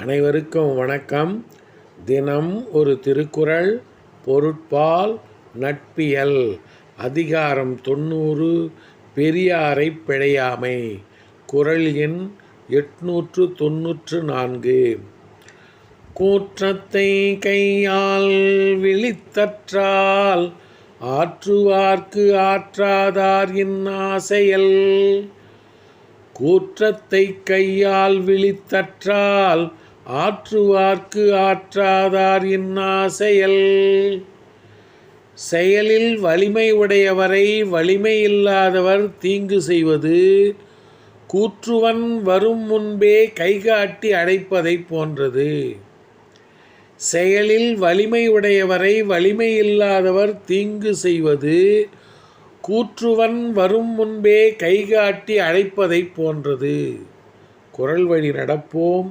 அனைவருக்கும் வணக்கம். தினம் ஒரு திருக்குறள் பொருட்பால் நட்பியல். அதிகாரம் தொண்ணூறு பெரியாரை பிழையாமை. குரல் எண் எட்நூற்று தொன்னூற்று நான்கு. கூற்றத்தை கையால் விழித்தற்றால் ஆற்றுவார்க்கு ஆற்றாதார் இன்னாசையல் கூற்றத்தை கையால் விழித்தற்றால் ஆற்றுவார்க்கு ஆற்றாதார் இன்னா செயல் செயலில் வலிமை உடையவரை வலிமை இல்லாதவர் தீங்கு செய்வது. கூற்றுவன் வரும் முன்பே கைகாட்டி அடைப்பதைப் போன்றது. செயலில் வலிமை உடையவரை வலிமை இல்லாதவர் தீங்கு செய்வது. கூற்றுவன் வரும் முன்பே கைகாட்டி அழைப்பதைப் போன்றது. குரல் வழி நடப்போம்.